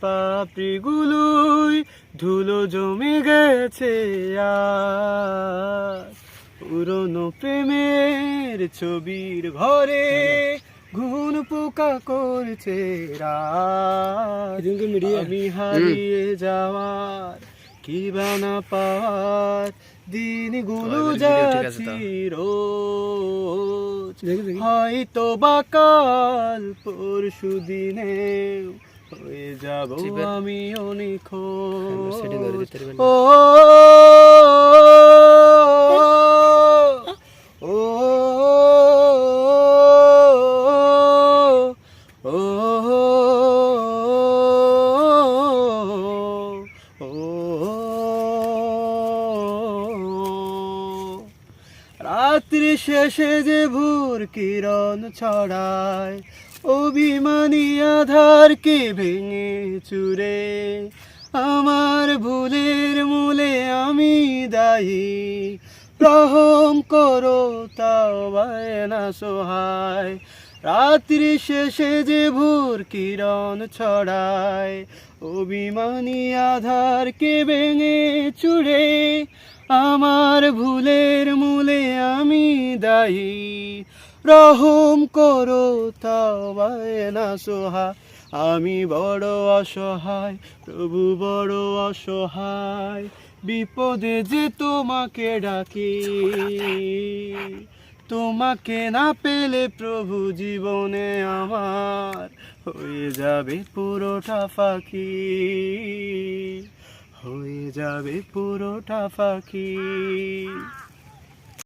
পাপড়িগুলোই ধুলো জমে গেছে আর। পুরনো প্রেমের ছবির ঘরে ঘুন পোকা করছে আমি হারিয়ে যাওয়ার কি বানা পাওয়ার দিনগুলো। যাচ্ছি রোজ। হয়তো বা কাল পরশু দিনে হয়ে যাব আমি অনেক ও রাত্রি শেষে যে ভোর কিরণ ছড়ায়, অভিমানী আধারকে ভেঙে চুরে? আমার ভুলের মূলে আমি দায়ী রহম করো না সহায়। রাত্রি শেষে যে ভোর কিরণ ছড়ায়, অভিমানী আধারকে ভেঙে চুড়ে আমার ভুলের মূলে দায়ী রহম করো তাও না সোহা। আমি বড় অসহায়, প্রভু বড় অসহায়, বিপদে যে তোমাকে ডাকি। তোমাকে না পেলে প্রভু জীবনে আমার হয়ে যাবে পুরোটা ফাঁকি। হয়ে যাবে পুরোটা ফাঁকি।